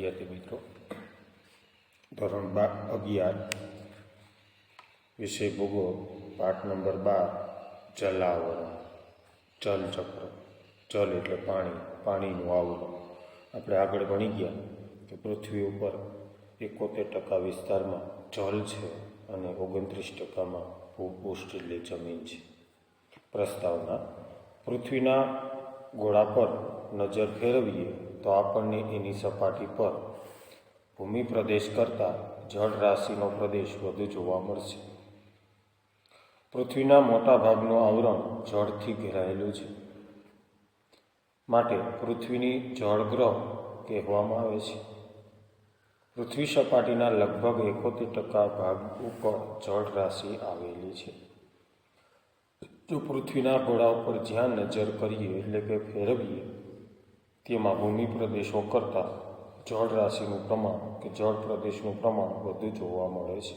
વિદ્યાર્થી મિત્રો? ધોરણ બાર, અગિયાર. વિષય ભૂગોળ, પાઠ નંબર બાર, જલાવરણ. જલચક્ર જલ એટલે પાણી, પાણીનું આવરણ. આપણે આગળ ભણી ગયા કે પૃથ્વી ઉપર એકોતેર ટકા વિસ્તારમાં જલ છે અને ઓગણત્રીસ ટકામાં ભૂપૃષ્ઠ એટલે જમીન છે. પ્રસ્તાવના, પૃથ્વીના ગોળા પર નજર ફેરવીએ તો આપણને એની સપાટી પર ભૂમિ પ્રદેશ કરતાં જળ રાશિનો પ્રદેશ વધુ જોવા મળશે. પૃથ્વીના મોટા ભાગનું આવરણ જળથી ઘેરાયેલું છે. માટે પૃથ્વીની જળગ્રહ કહેવામાં આવે છે. પૃથ્વી સપાટીના લગભગ એકોતેર ટકા ભાગ ઉપર જળ રાશિ આવેલી છે. જો પૃથ્વીના ગોળા ઉપર જ્યાં નજર કરીએ એટલે કે ફેરવીએ તેમાં ભૂમિ પ્રદેશો કરતાં જળ રાશિનું પ્રમાણ કે જળ પ્રદેશનું પ્રમાણ વધુ જોવા મળે છે.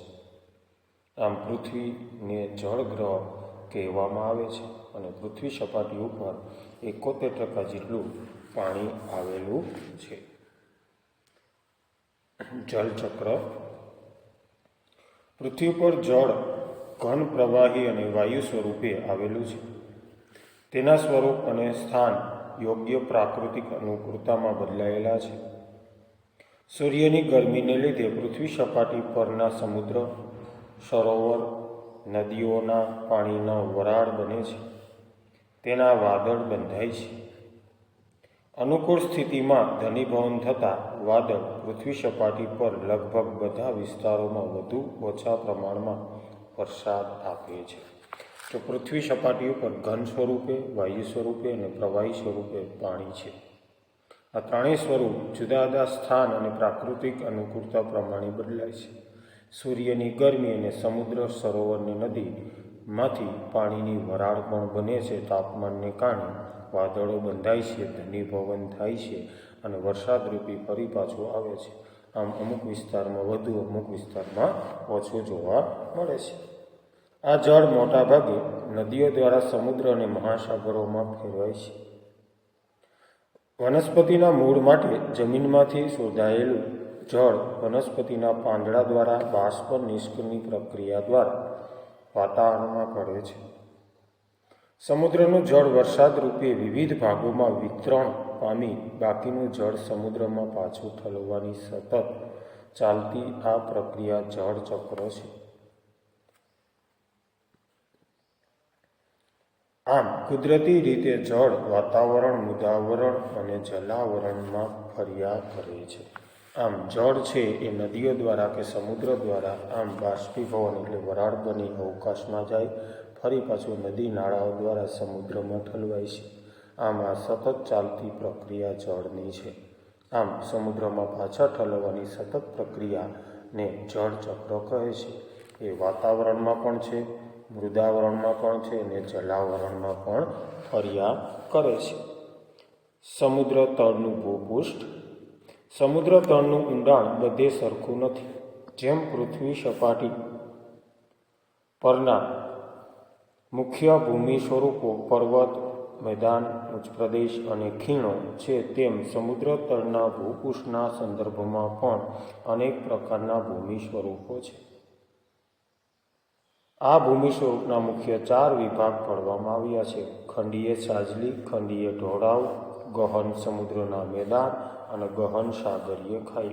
આમ પૃથ્વીને જળ ગ્રહ કહેવામાં આવે છે અને પૃથ્વી સપાટી ઉપર એકોતેર ટકા જેટલું પાણી આવેલું છે. જલચક્ર પૃથ્વી પર જળ ઘન પ્રવાહી અને વાયુ સ્વરૂપે આવેલું છે. તેના સ્વરૂપ અને સ્થાન યોગ્ય પ્રાકૃતિક અનુકૂળતામાં બદલાયેલા છે. સૂર્યની ગરમીને લીધે પૃથ્વી સપાટી પરના સમુદ્ર, સરોવર, નદીઓના પાણીના વરાળ બને છે. તેના વાદળ બંધાય છે. અનુકૂળ સ્થિતિમાં ધનીભવન થતાં વાદળ પૃથ્વી સપાટી પર લગભગ બધા વિસ્તારોમાં વધુ ઓછા પ્રમાણમાં વરસાદ આપે છે. તો પૃથ્વી સપાટી ઉપર ઘન સ્વરૂપે, વાયુ સ્વરૂપે અને પ્રવાહી સ્વરૂપે પાણી છે. આ ત્રણેય સ્વરૂપ જુદા જુદા સ્થાન અને પ્રાકૃતિક અનુકૂળતા પ્રમાણે બદલાય છે. સૂર્યની ગરમી અને સમુદ્ર સરોવરની નદીમાંથી પાણીની વરાળ પણ બને છે. તાપમાનને કારણે વાદળો બંધાય છે ધનીભવન થાય છે અને વરસાદરૂપી ફરી પાછું આવે છે. આમ અમુક વિસ્તારમાં વધુ, અમુક વિસ્તારમાં ઓછું જોવા મળે છે. આ જળ મોટાભાગે નદીઓ દ્વારા સમુદ્ર અને મહાસાગરોમાં ફેરવાય છે. વનસ્પતિના મૂળ માટે જમીનમાંથી શોધાયેલું જળ વનસ્પતિના પાંદડા દ્વારા બાષ્પ નિષ્કની પ્રક્રિયા દ્વારા વાતાવરણમાં પડે છે. સમુદ્રનું જળ વરસાદ રૂપે વિવિધ ભાગોમાં વિતરણ પામી બાકીનું જળ સમુદ્રમાં પાછું ઠલવવાની સતત ચાલતી આ પ્રક્રિયા જળ ચક્ર છે. આમ, કુદરતી રીતે જળ વાતાવરણ મુદાવરણ અને જલાવરણમાં ફર્યા કરે છે. આમ, જળ છે એ નદીઓ દ્વારા કે સમુદ્ર દ્વારા, આમ બાષ્પીભવન એટલે વરાળ બની અવકાશમાં જાય, ફરી પાછું નદી નાળાઓ દ્વારા સમુદ્રમાં ઠલવાય છે. આમ, આ સતત ચાલતી પ્રક્રિયા જળની છે. આમ, સમુદ્રમાં પાછા ઠલવવાની સતત પ્રક્રિયાને જળ ચક્ર કહે છે. એ વાતાવરણમાં પણ છે મૃદાવરણમાં પણ છે અને જલાવરણમાં પણ ફર્યા કરે છે. સમુદ્ર તળનું ભૂપૃષ્ઠ. સમુદ્ર તળનું ઊંડાણ બધે સરખું નથી. જેમ પૃથ્વી સપાટી પરના મુખ્ય ભૂમિ સ્વરૂપો પર્વત, મેદાન ઉચ્ચ પ્રદેશ અને ખીણો છે તેમ સમુદ્ર તળના ભૂપૃષ્ઠના સંદર્ભમાં પણ અનેક પ્રકારના ભૂમિ સ્વરૂપો છે. આ ભૂમિ સ્વરૂપના મુખ્ય ચાર વિભાગ પાડવામાં આવ્યા છે. ખંડીય સાજલી, ખંડીય ઢોળાવ, ગહન સમુદ્રના મેદાન અને ગહન સાગરીય ખાઈ.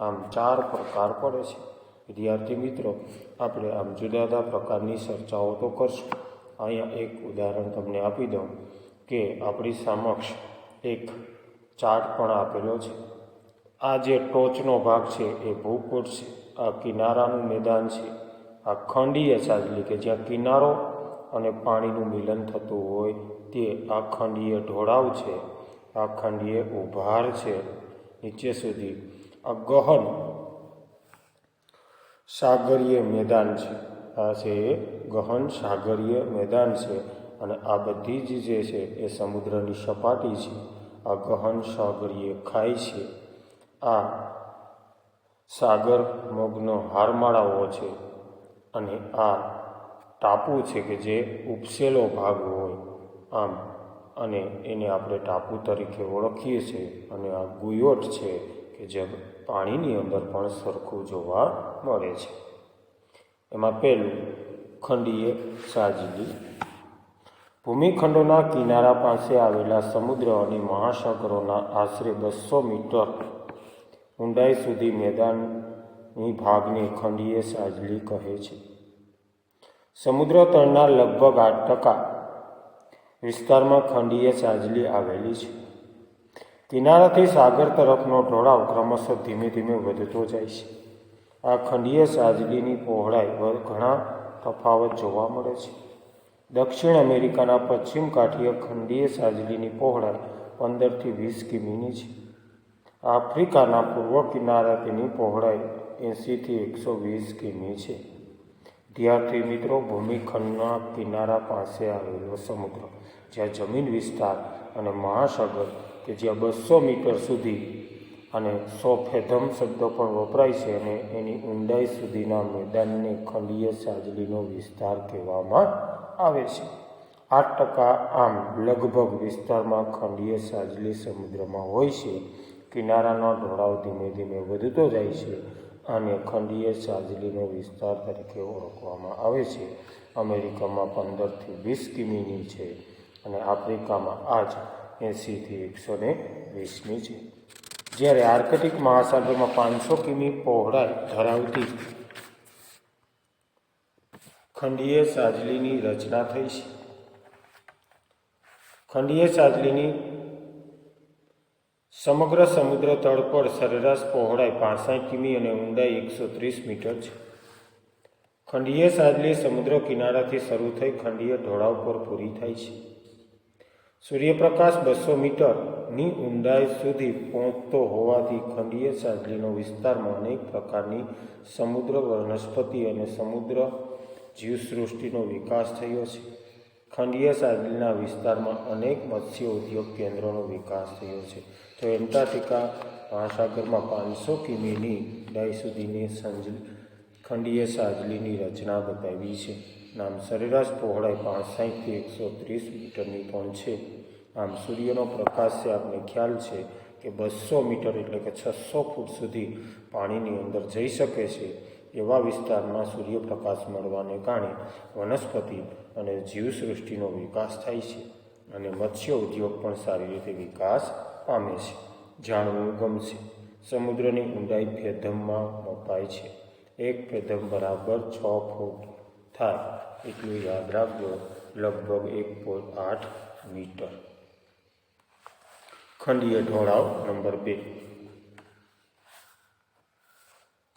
આમ ચાર પ્રકાર પડે છે. વિદ્યાર્થી મિત્રો, આપણે આમ જુદા જુદા પ્રકારની ચર્ચાઓ તો કરશું. અહીંયા એક ઉદાહરણ તમને આપી દઉં કે આપણી સમક્ષ એક ચાર્ટ પણ આપેલો છે. આ જે ટોચનો ભાગ છે એ ભૂપુટ છે. આ કિનારાનું મેદાન છે. આ ખંડીય સાજલી કે જ્યાં કિનારો અને પાણીનું મિલન થતું હોય તે આ ખંડીય ઢોળાવ છે. આ ખંડીય ઉભાર છે. નીચે સુધી આ ગહન સાગરીય મેદાન છે. આ છે એ ગહન સાગરીય મેદાન છે અને આ બધી જ જે છે એ સમુદ્રની સપાટી છે. આ ગહન સાગરીય ખાઈ છે. આ સાગર મગ્ન હારમાળાઓ છે. અને આ ટાપુ છે કે જે ઉપસેલો ભાગ હોય, આમ, અને એને આપણે ટાપુ તરીકે ઓળખીએ છીએ. અને આ ગુયોટ છે કે જે પાણીની અંદર પણ સરખું જોવા મળે છે. એમાં પહેલું ખંડીય સાજલી. ભૂમિખંડોના કિનારા પાસે આવેલા સમુદ્ર અને મહાસાગરોના આશરે બસો મીટર ઊંડાઈ સુધી મેદાનની ભાગને ખંડીય સાજલી કહે છે. સમુદ્ર તળના લગભગ આઠ ટકા વિસ્તારમાં ખંડીય સાજલી આવેલી છે. કિનારાથી સાગર તરફનો ઢોળાવ ક્રમશઃ ધીમે ધીમે વધતો જાય છે. આ ખંડીય સાજલીની પહોળાઈ પર ઘણા તફાવત જોવા મળે છે. દક્ષિણ અમેરિકાના પશ્ચિમ કાંઠીય ખંડીય સાજલીની પહોળાઈ પંદરથી વીસ કિમીની છે. આફ્રિકાના પૂર્વ કિનારા તેની પહોળાઈ એંશીથી એકસો વીસ કિમી છે. વિદ્યાર્થી મિત્રો, ભૂમિખંડના કિનારા પાસે આવેલો સમુદ્ર, જ્યાં જમીન વિસ્તાર અને મહાસાગર કે જ્યાં બસો મીટર સુધી અને સો ફેધમ શબ્દો પણ વપરાય છે અને એની ઊંડાઈ સુધીના મેદાનને ખંડીય સાજલીનો વિસ્તાર કહેવામાં આવે છે. આઠ ટકા આમ લગભગ વિસ્તારમાં ખંડીય સાજલી સમુદ્રમાં હોય છે. કિનારાનો ઢોળાવ ધીમે ધીમે વધતો જાય છે. અને ખંડીય સાજલીનો વિસ્તાર તરીકે ઓળખવામાં આવે છે. અમેરિકામાં પંદરથી વીસ કિમીની છે અને આફ્રિકામાં આ જ એંશીથી એકસો ને વીસમી છે. જ્યારે આર્કટિક મહાસાગરમાં પાંચસો કિમી પહોળાઈ ધરાવતી ખંડીય સાજલીની રચના થઈ છે. ખંડીય સાજલીની સમગ્ર સમુદ્ર તળ પર સરેરાશ પહોળાઈ પાંસઠ કિમી અને ઊંડાઈ એકસો ત્રીસ મીટર છે. ખંડીય સાજલી સમુદ્ર કિનારાથી શરૂ થઈ ખંડીય ઢોળાવ પર પૂરી થાય છે. સૂર્યપ્રકાશ બસો મીટરની ઊંડાઈ સુધી પહોંચતો હોવાથી ખંડીય સાજલીનો વિસ્તારમાં અનેક પ્રકારની સમુદ્ર વનસ્પતિ અને સમુદ્ર જીવસૃષ્ટિનો વિકાસ થયો છે. ખંડીય સાજલીના વિસ્તારમાં અનેક મત્સ્ય ઉદ્યોગ કેન્દ્રોનો વિકાસ થયો છે. તો એન્ટાર્કટિકા મહાસાગરમાં પાંચસો કિમીની ડાય સુધીની સંજ, ખંડીય સાજલીની રચના બતાવી છે. નામ સરેરાશ પહોળાઈ પાંચસાઠથી એકસો ત્રીસ મીટરની પણ છે. આમ સૂર્યનો પ્રકાશ છે આપણે ખ્યાલ છે કે બસો મીટર એટલે કે છસો ફૂટ સુધી પાણીની અંદર જઈ શકે છે. એવા વિસ્તારમાં સૂર્યપ્રકાશ મળવાને કારણે વનસ્પતિ અને જીવસૃષ્ટિનો વિકાસ થાય છે અને મત્સ્ય ઉદ્યોગ પણ સારી રીતે વિકાસ પામે છે. જાણવું ગમશે. સમુદ્રની ઊંડાઈ ફેધમમાં મપાય છે. એક ફેધમ બરાબર છ ફૂટ થાય એટલું યાદ રાખજો, લગભગ એક પોઈન્ટ આઠ મીટર. ખંડીય ઢોળાવ નંબર બે.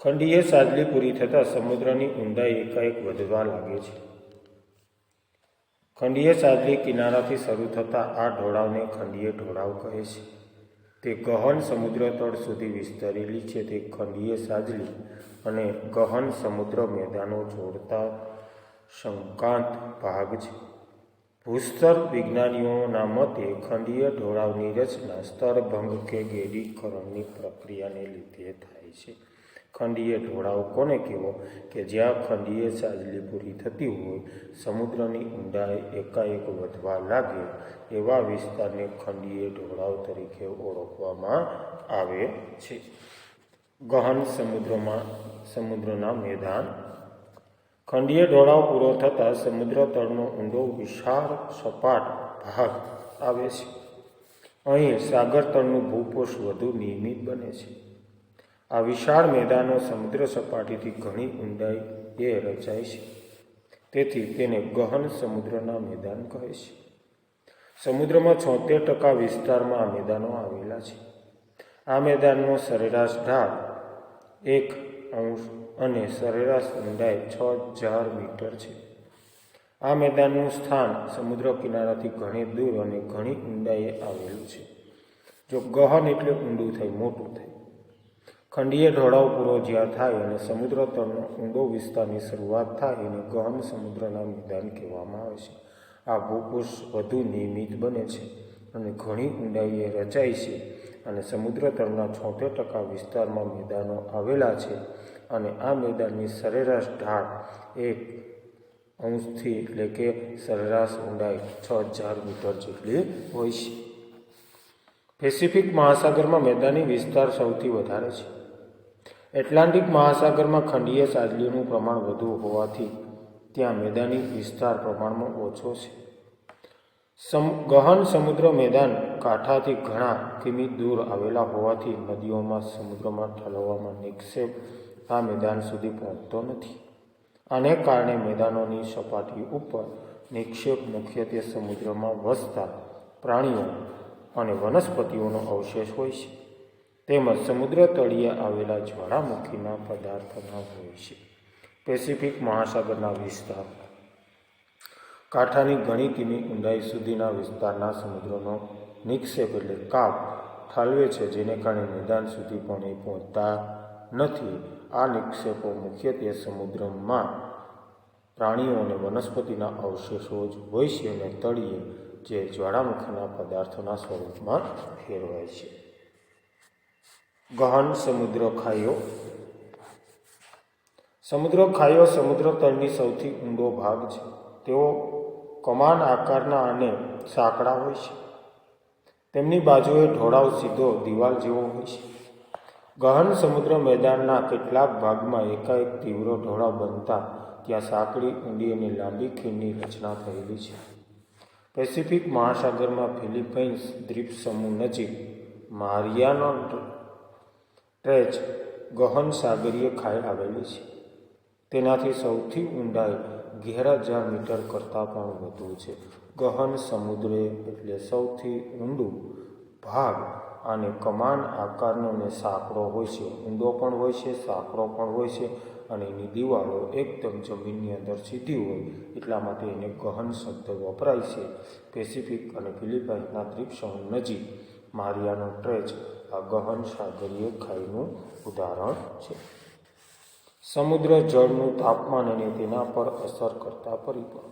ખંડીય સાજલી પૂરી થતાં સમુદ્રની ઊંડાઈ એકાએક વધવા લાગે છે. ખંડીય સાજલી કિનારાથી શરૂ થતાં આ ઢોળાવને ખંડીય ઢોળાવ કહે છે. તે ગહન સમુદ્ર તળ સુધી વિસ્તરેલી છે. તે ખંડીય સાજલી અને ગહન સમુદ્ર મેદાનો જોડતા શંકાંત ભાગ છે. ભૂસ્તર વિજ્ઞાનીઓના મતે ખંડીય ઢોળાવની રચના સ્તરભંગ કે ગેડીકરણની પ્રક્રિયાને લીધે થાય છે. ખંડીય ઢોળાવ કોને કહેવો? કે જ્યાં ખંડીય સાજલી પૂરી થતી હોય, સમુદ્રની ઊંડાઈ એકાએક વધવા લાગે, એવા વિસ્તારને ખંડીય ઢોળાવ તરીકે ઓળખવામાં આવે છે. ગહન સમુદ્રમાં, સમુદ્રના મેદાન. ખંડીય ઢોળાવ પૂરો થતાં સમુદ્ર તળનો ઊંડો વિશાળ સપાટ ભાગ આવે છે. અહીં સાગર તળનું ભૂપોષ વધુ નિયમિત બને છે. આ વિશાળ મેદાનો સમુદ્ર સપાટીથી ઘણી ઊંડાઈએ રચાય છે. તેથી તેને ગહન સમુદ્રના મેદાન કહે છે. સમુદ્રમાં છોતેર ટકા વિસ્તારમાં આ મેદાનો આવેલા છે. આ મેદાનનો સરેરાશ ઢાળ એક અંશ અને સરેરાશ ઊંડાઈ છ હજાર મીટર છે. આ મેદાનનું સ્થાન સમુદ્ર કિનારાથી ઘણી દૂર અને ઘણી ઊંડાઈએ આવેલું છે. જો ગહન એટલે ઊંડું થાય, મોટું થાય. ખંડીય ઢોળાવ પૂરો જ્યાં થાય અને સમુદ્ર તળનો ઊંડો વિસ્તારની શરૂઆત થાય એને ગહન સમુદ્રના મેદાન કહેવામાં આવે છે. આ ભૂપુષ વધુ નિયમિત બને છે અને ઘણી ઊંડાઈએ રચાય છે અને સમુદ્ર તળના છોતેર ટકા વિસ્તારમાં મેદાનો આવેલા છે અને આ મેદાનની સરેરાશ ઢાળ એક અંશથી એટલે કે સરેરાશ ઊંડાઈ છ હજાર મીટર જેટલી હોય છે. પેસિફિક મહાસાગરમાં મેદાની વિસ્તાર સૌથી વધારે છે. એટલાન્ટિક મહાસાગરમાં ખંડીય સાદલીનું પ્રમાણ વધુ હોવાથી ત્યાં મેદાની વિસ્તાર પ્રમાણમાં ઓછો છે. સમ, ગહન સમુદ્ર મેદાન કાંઠાથી ઘણા કિમી દૂર આવેલા હોવાથી નદીઓમાં સમુદ્રમાં ઠલવવામાં નિક્ષેપ આ મેદાન સુધી પહોંચતો નથી. આને કારણે મેદાનોની સપાટી ઉપર નિક્ષેપ મુખ્યત્વે સમુદ્રમાં વસતા પ્રાણીઓ અને વનસ્પતિઓનો અવશેષ હોય છે. તેમજ સમુદ્ર તળિયે આવેલા જ્વાળામુખીના પદાર્થના હોય છે. પેસિફિક મહાસાગરના વિસ્તાર. કાંઠાની ઘણી કિમી ઊંડાઈ સુધીના વિસ્તારના સમુદ્રનો નિક્ષેપ એટલે કાપ ઠાલવે છે, જેને કારણે મેદાન સુધી પણ એ પહોંચતા નથી. આ નિક્ષેપો મુખ્યત્વે સમુદ્રમાં પ્રાણીઓ અને વનસ્પતિના અવશેષો જ હોય છે અને તળિયે જે જ્વાળામુખીના પદાર્થોના સ્વરૂપમાં ફેરવાય છે. ગહન સમુદ્ર ખાયો સમુદ્ર ખાયો સમુદ્ર તળની સૌથી ઊંડો ભાગ છે. તેઓ કમાન આકારના અને સાંકડા હોય છે. તેમની બાજુએ ઢોળાવ સીધો દિવાલ જેવો હોય છે. ગહન સમુદ્ર મેદાનના કેટલાક ભાગમાં એકાએક તીવ્ર ઢોળાવ બનતા ત્યાં સાંકડી ઊંડી અને લાંબી ખીણની રચના થયેલી છે. પેસિફિક મહાસાગરમાં ફિલિપાઇન્સ દ્વીપ સમૂહ નજીક મારિયાનો ટ્રેચ ગહન સાગરીય ખાઈ આવેલી છે. તેનાથી સૌથી ઊંડાઈ ઘેર હજાર મીટર કરતાં પણ વધુ છે. ગહન સમુદ્ર એટલે સૌથી ઊંડું ભાગ અને કમાન આકારનો ને સાંકડો હોય છે. ઊંડો પણ હોય છે, સાંકડો પણ હોય છે અને એની દિવાલો એકદમ જમીનની અંદર સીધી હોય. એટલા માટે એને ગહન શબ્દ વપરાય છે. પેસિફિક અને ફિલિપાઇન્સના દ્વીપસમૂહ નજીક મારિયાનો ટ્રેચ આ ગહન સાગરીય ખાઈનું ઉદાહરણ છે. સમુદ્ર જળનું તાપમાન અને તેના પર અસર કરતા પરિબળ.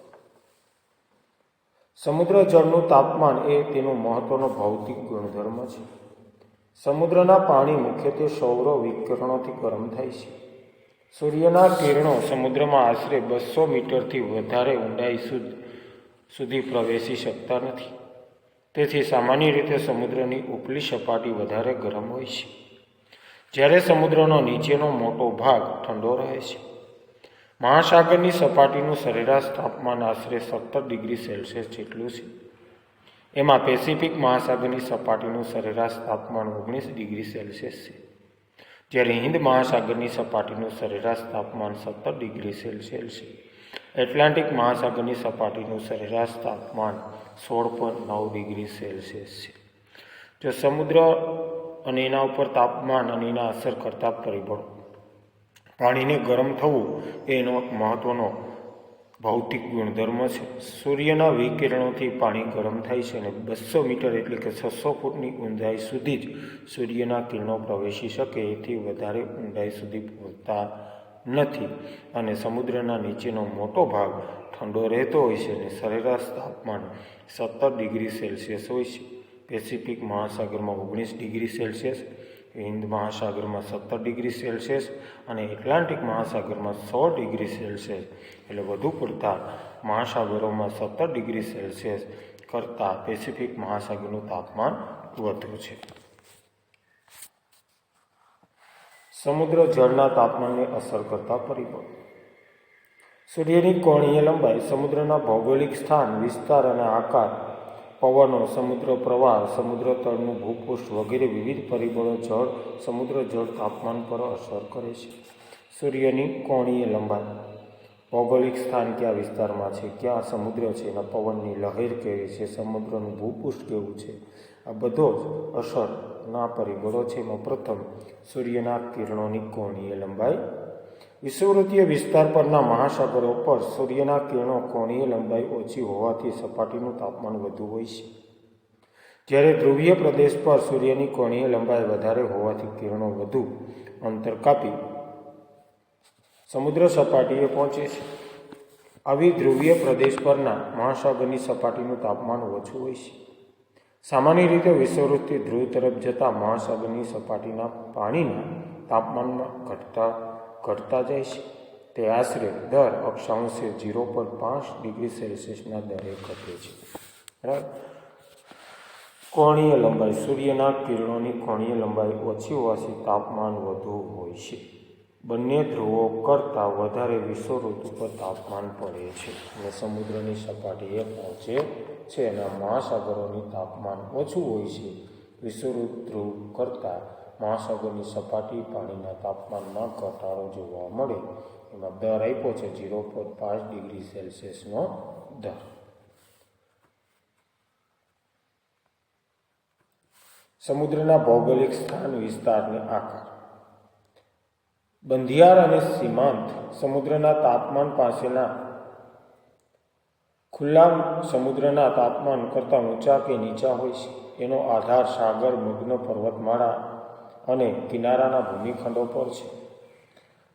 સમુદ્ર જળનું તાપમાન એ તેનો મહત્વનો ભૌતિક ગુણધર્મ છે. સમુદ્રના પાણી મુખ્યત્વે સૌર વિકિરણોથી ગરમ થાય છે. સૂર્યના કિરણો સમુદ્રમાં આશરે બસો મીટરથી વધારે ઊંડાઈ સુધી પ્રવેશી શકતા નથી. તેથી સામાન્ય રીતે સમુદ્રની ઉપલી સપાટી વધારે ગરમ હોય છે. જ્યારે સમુદ્રનો નીચેનો મોટો ભાગ ઠંડો રહે છે. મહાસાગરની સપાટીનું સરેરાશ તાપમાન આશરે સત્તર ડિગ્રી સેલ્સિયસ જેટલું છે. એમાં પેસિફિક મહાસાગરની સપાટીનું સરેરાશ તાપમાન ઓગણીસ ડિગ્રી સેલ્સિયસ છે. જ્યારે હિન્દ મહાસાગરની સપાટીનું સરેરાશ તાપમાન સત્તર ડિગ્રી સેલ્સિયસ છે. એટલાન્ટિક મહાસાગરની સપાટીનું સરેરાશ તાપમાન સોળ પોઈન્ટ નવ ડિગ્રી સેલ્સિયસ છે. જો સમુદ્ર અને એના ઉપર તાપમાન અને એના અસર કરતા પરિબળો પાણીને ગરમ થવું એનો એક મહત્ત્વનો ભૌતિક ગુણધર્મ છે. સૂર્યના વિકિરણોથી પાણી ગરમ થાય છે અને બસો મીટર એટલે કે છસો ફૂટની ઊંડાઈ સુધી જ સૂર્યના કિરણો પ્રવેશી શકે, એથી વધારે ઊંડાઈ સુધી પહોંચતા નથી. અને સમુદ્રના નીચેનો મોટો ભાગ ઠંડો રહેતો હોય છે અને સરેરાશ તાપમાન સત્તર ડિગ્રી સેલ્સિયસ હોય છે. પેસિફિક મહાસાગરમાં ઓગણીસ ડિગ્રી સેલ્સિયસ, હિન્દ મહાસાગરમાં સત્તર ડિગ્રી સેલ્સિયસ અને એટલાન્ટિક મહાસાગરમાં સો ડિગ્રી સેલ્સિયસ. એટલે વધુ પડતા મહાસાગરોમાં સત્તર ડિગ્રી સેલ્સિયસ કરતાં પેસિફિક મહાસાગરનું તાપમાન વધુ છે. સમુદ્ર જળના તાપમાનને અસર કરતા પરિબળ. સૂર્યની કોણીય લંબાઈ સમુદ્રના ભૌગોલિક સ્થાન, વિસ્તાર અને આકાર, પવનો, સમુદ્ર પ્રવાહ, સમુદ્ર તળનું ભૂપૃષ્ઠ વગેરે વિવિધ પરિબળો જળ, સમુદ્ર જળ તાપમાન પર અસર કરે છે. સૂર્યની કોણીય લંબાઈ. ભૌગોલિક સ્થાન કયા વિસ્તારમાં છે? ક્યાં સમુદ્ર છે? એના પવનની લહેર કેવી છે? સમુદ્રનું ભૂપૃષ્ઠ કેવું છે? આ બધો જ અસરના પરિબળો છે. એમાં પ્રથમ સૂર્યના કિરણોની કોણીય લંબાઈ. વિષુવવૃત્તીય વિસ્તાર પરના મહાસાગરો પર સૂર્યના કિરણો કોણીય લંબાઈ ઓછી હોવાથી સપાટીનું તાપમાન વધુ હોય છે. જ્યારે ધ્રુવીય પ્રદેશ પર સૂર્યની કોણીય લંબાઈ વધારે હોવાથી કિરણો વધુ અંતર કાપી સમુદ્ર સપાટીએ પહોંચે છે. આવી ધ્રુવીય પ્રદેશ પરના મહાસાગરની સપાટીનું તાપમાન ઓછું હોય છે. સામાન્ય રીતે વિષુવવૃત્તિ ધ્રુવ તરફ જતા મહાસાગરની સપાટીના પાણીના તાપમાનમાં ઘટતા ઘટતા જાય છે. તે આશરે દર અક્ષાંશે ઝીરો પોઈન્ટ પાંચ ડિગ્રી સેલ્સિયસના દરે ઘટે છે. બરાબર? કોણીય લંબાઈ સૂર્યના કિરણોની કોણીય લંબાઈ ઓછી હોવાથી તાપમાન વધુ હોય છે. બંને ધ્રુવો કરતાં વધારે વિષુવવૃત્ત ઉપર તાપમાન પડે છે અને સમુદ્રની સપાટીએ પહોંચે છે અને મહાસાગરોની તાપમાન ઓછું હોય છે. વિષુવવૃત્ત ધ્રુવ કરતાં મહાસાગરની સપાટી પાણીના તાપમાનમાં ઘટાડો જોવા મળે. એમાં દર આપ્યો છે ઝીરો પોઈન્ટ પાંચ ડિગ્રી સેલ્સિયસનો દર. સમુદ્રના ભૌગોલિક સ્થાન વિસ્તારને આકાર બંધિયાર અને સીમાંત સમુદ્રના તાપમાન પાસેના ખુલ્લા સમુદ્રના તાપમાન કરતાં ઊંચા કે નીચા હોય છે, એનો આધાર સાગર, મગ્ન પર્વતમાળા અને કિનારાના ભૂમિખંડો પર છે.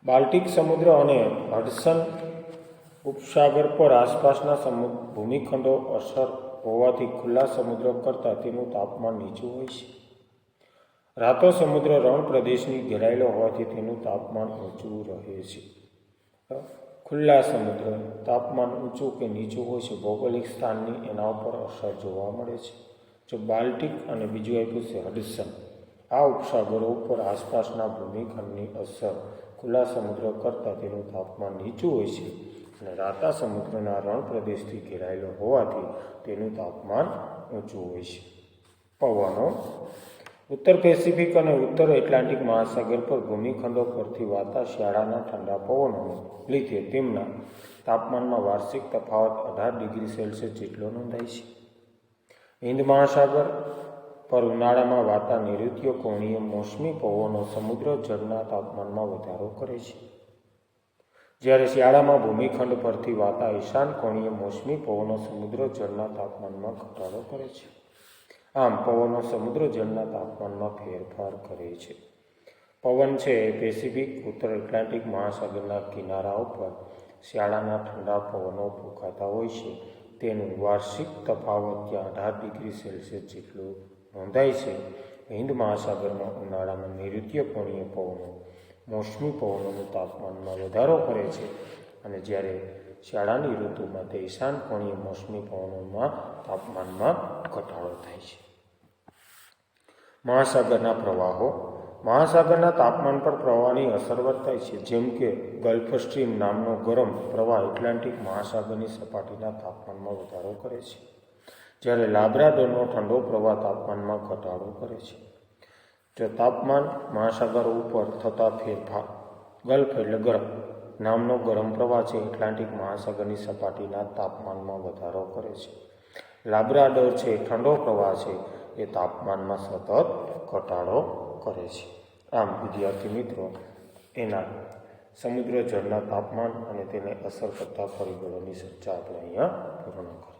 બાલ્ટિક સમુદ્ર અને હડસન ઉપસાગર પર આસપાસના ભૂમિખંડો અસર હોવાથી ખુલ્લા સમુદ્ર કરતાં તેનું તાપમાન નીચું હોય છે. રાતો સમુદ્ર રણ પ્રદેશની ઘેરાયેલો હોવાથી તેનું તાપમાન ઊંચું રહે છે. ખુલ્લા સમુદ્ર, તાપમાન ઊંચું કે નીચું હોય છે, ભૌગોલિક સ્થાનની એના ઉપર અસર જોવા મળે છે. જો બાલ્ટિક અને બીજું આપ્યું છે હડસન, આ ઉપસાગરો ઉપર આસપાસના ભૂમિખંડની અસર ખુલ્લા સમુદ્ર કરતાં તેનું તાપમાન નીચું હોય છે અને રાતા સમુદ્રના રણ પ્રદેશથી ઘેરાયેલો હોવાથી તેનું તાપમાન ઊંચું હોય છે. પવનો ઉત્તર પેસિફિક અને ઉત્તર એટલાન્ટિક મહાસાગર પર ભૂમિખંડો પરથી વાતા શિયાળાના ઠંડા પવનોને લીધે તેમના તાપમાનમાં વાર્ષિક તફાવત અઢાર ડિગ્રી સેલ્સિયસ જેટલો નોંધાય છે. હિન્દ મહાસાગર પર ઉનાળામાં વાતા નૈઋત્ય કોણીય મોસમી પવનો સમુદ્ર જળના તાપમાનમાં વધારો કરે છે. જ્યારે શિયાળામાં ભૂમિખંડ પરથી વાતા ઈશાન કોણીય મોસમી પવનો સમુદ્ર જળના તાપમાનમાં ઘટાડો કરે છે. આમ પવનો સમુદ્ર જળના તાપમાનમાં ફેરફાર કરે છે. પવન છે પેસિફિક, ઉત્તર એટલાન્ટિક મહાસાગરના કિનારા ઉપર શિયાળાના ઠંડા પવનો ફૂંકાતા હોય છે. તેનું વાર્ષિક તફાવત ત્યાં અઢાર ડિગ્રી સેલ્સિયસ જેટલું નોંધાય છે. હિન્દ મહાસાગરમાં ઉનાળામાં નૈઋત્ય કોણીય પવનો, મોસમી પવનોનું તાપમાનમાં વધારો કરે છે. અને જ્યારે શિયાળાની ઋતુમાં તે ઈશાન કોણીય મોસમી પવનોમાં તાપમાનમાં ઘટાડો થાય છે. મહાસાગરના પ્રવાહો. મહાસાગરના તાપમાન પર પ્રવાહની અસર વર્તાય છે. જેમ કે ગલ્ફ સ્ટ્રીમ નામનો ગરમ પ્રવાહ એટલાન્ટિક મહાસાગરની સપાટીના તાપમાનમાં વધારો કરે છે. જ્યારે લાબ્રાડોરનો ઠંડો પ્રવાહ તાપમાનમાં ઘટાડો કરે છે. જો તાપમાન મહાસાગરો ઉપર થતા ફેરફાર ગલ્ફ એટલે ગરમ નામનો ગરમ પ્રવાહ છે એટલાન્ટિક મહાસાગરની સપાટીના તાપમાનમાં વધારો કરે છે. લાબ્રાડોર છે, ઠંડો પ્રવાહ છે. એ તાપમાનમાં સતત ઘટાડો કરે છે. આમ વિદ્યાર્થી મિત્રો, એના સમુદ્ર જળના તાપમાન અને તેને અસર કરતા પરિબળોની ચર્ચા આપણે અહીંયા પૂર્ણ કરી